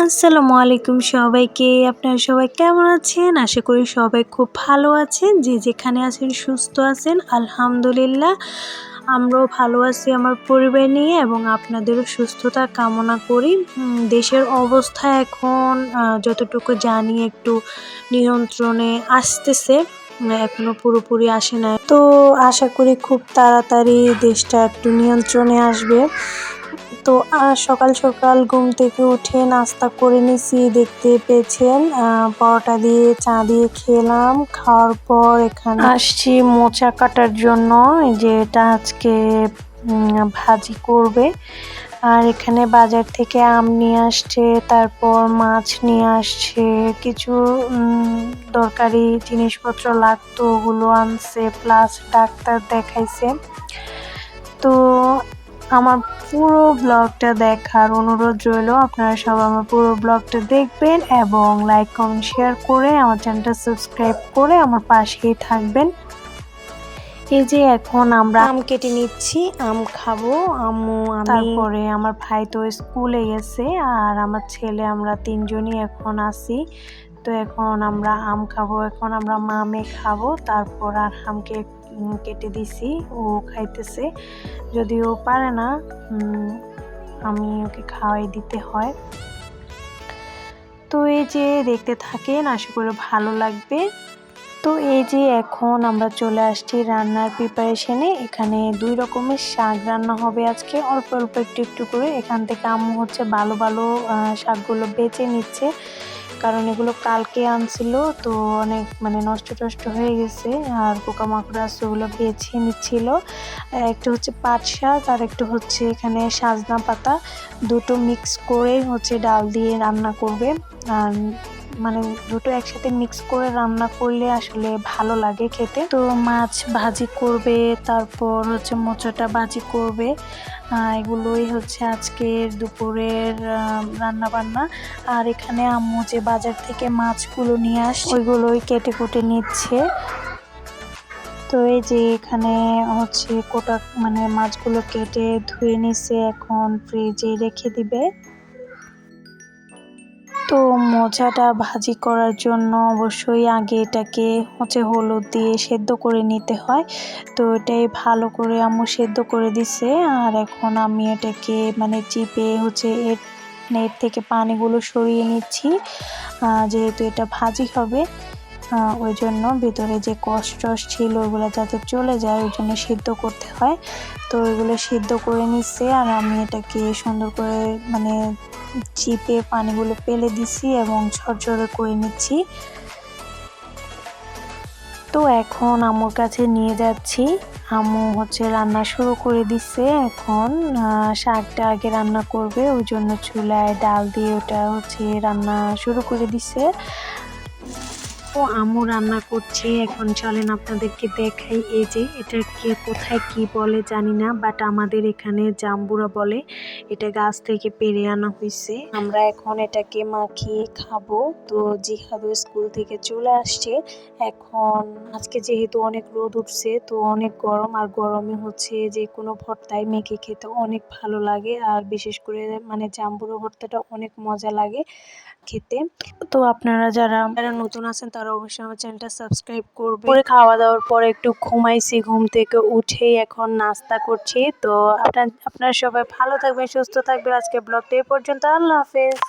আসসালামু আলাইকুম সবাইকে। আপনারা সবাই কেমন আছেন? আশা করি সবাই খুব ভালো আছেন। যে যেখানে আছেন, সুস্থ আছেন, আলহামদুলিল্লাহ। আমরাও ভালো আছি আমার পরিবার নিয়ে এবং আপনাদেরও সুস্থতা কামনা করি। দেশের অবস্থা এখন যতটুকু জানি একটু নিয়ন্ত্রণে আসতেছে। এখনও পুরোপুরি আসে না তো আশা করি খুব তাড়াতাড়ি দেশটা একটু নিয়ন্ত্রণে আসবে। তো সকাল সকাল ঘুম থেকে উঠে নাস্তা করে নিছি, দেখতে পেয়েছেন পরোটা দিয়ে, চা দিয়ে খেলাম, খাওয়ার পর এখানে আসছি মোচা কাটার জন্য যে এটা আজকে ভাজি করবে। আর এখানে বাজার থেকে আম নিয়ে আসছে, তারপর মাছ নিয়ে আসছে, কিছু দরকারি জিনিসপত্র লাগতো, ওগুলো আনছে প্লাস ডাক্তার দেখাইছে। তো আমার পুরো ব্লগটা দেখার অনুরোধ রইল। আপনারা সব আমার পুরো ব্লগটা দেখবেন এবং লাইক কমেন্ট শেয়ার করে আমার চ্যানেলটা সাবস্ক্রাইব করে আমার পাশেই থাকবেন। এই যে এখন আমরা আম কেটে নিচ্ছি আম খাব আমু তারপরে আমার ভাই তো স্কুলে গেছে আর আমার ছেলে আমরা তিনজনই এখন আসি তো এখন আমরা আম খাব এখন আমরা মামে খাব তারপর আর আমকে কেটে দিছি, ও খাইতেছে। যদিও পারে না আমি ওকে খাওয়াই দিতে হয়। তো এই যে দেখতে থাকেন, আশা করি ভালো লাগবে। তো এই যে এখন আমরা চলে আসছি রান্নার প্রিপারেশনে এখানে দুই রকমের শাক রান্না হবে আজকে। অল্প অল্প একটু একটু করে। এখান থেকে আম্মু হচ্ছে ভালো ভালো শাকগুলো বেছে নিচ্ছে। কারণ এগুলো কালকে আনছিল, তো অনেক মানে নষ্ট টষ্ট হয়ে গেছে। আর পোকামাকড় ওগুলো বেছে নিচ্ছিল। একটা হচ্ছে পাট শাক আর একটা হচ্ছে এখানে সাজনা পাতা। দুটো মিক্স করে হচ্ছে ডাল দিয়ে রান্না করবে। আর মানে দুটো একসাথে মিক্স করে রান্না করলে আসলে ভালো লাগে খেতে। তো মাছ ভাজি করবে, তারপর হচ্ছে মোচাটা ভাজি করবে। এগুলোই হচ্ছে আজকের দুপুরের রান্না বান্না আর এখানে আম্মু যে বাজার থেকে মাছগুলো নিয়ে আস, ওইগুলোই কেটে কুটে নিচ্ছে। তো এই যে এখানে হচ্ছে কোটা মানে মাছগুলো কেটে ধুয়ে নিছে, এখন ফ্রিজে রেখে দিবে। তো মোজাটা ভাজি করার জন্য অবশ্যই আগে এটাকে হচ্ছে হলুদ দিয়ে সেদ্ধ করে নিতে হয়। তো এটাই ভালো করে আম্মু সেদ্ধ করে দিছে। আর এখন আমি এটাকে মানে চিপে হচ্ছে এর নেট থেকে পানিগুলো সরিয়ে নিচ্ছি। যেহেতু এটা ভাজি হবে ওই জন্য ভিতরে যে কষ্ট ছিল ওগুলো যাতে চলে যায়, ওই জন্য সিদ্ধ করতে হয়। তো ওইগুলো সিদ্ধ করে নিচ্ছে আর আমি এটাকে সুন্দর করে মানে চিপে পানিগুলো পেলে দিছি এবং ঝরঝরে করে নিচ্ছি। তো এখন আম্মুর কাছে নিয়ে যাচ্ছি। আম্মু হচ্ছে রান্না শুরু করে দিচ্ছে এখন। শাকটা আগে রান্না করবে, ওই জন্য চুলায় ডাল দিয়ে ওটা হচ্ছে রান্না শুরু করে দিচ্ছে ও আমু রান্না করছে। এখন চলেন আপনাদেরকে দেখাই এই যে এটা কে, কোথায় কি বলে জানি না বাট আমাদের এখানে জাম্বুরা বলে। এটা গাছ থেকে পেরে আনা হয়েছে আমরা এখন এটাকে মাখিয়ে খাব। তো জিহাদু স্কুল থেকে চলে আসছে। এখন আজকে যেহেতু অনেক রোদ উঠছে, তো অনেক গরম। আর গরমে হচ্ছে যে কোনো ভর্তায় মেখে খেতে অনেক ভালো লাগে। আর বিশেষ করে মানে জাম্বুরা ভর্তাটা অনেক মজা লাগে খেতে। তো আপনারা যারা যারা নতুন আছেন তারা অবশ্যই আমার চ্যানেলটা সাবস্ক্রাইব করবে। পরে খাওয়া দাওয়ার পর একটু ঘুমাইছি, ঘুম থেকে উঠেই এখন নাস্তা করছি। তো আপনার, আপনারা সবাই ভালো থাকবেন, সুস্থ থাকবেন। আজকে ব্লগটা এই পর্যন্ত। আল্লাহ হাফেজ।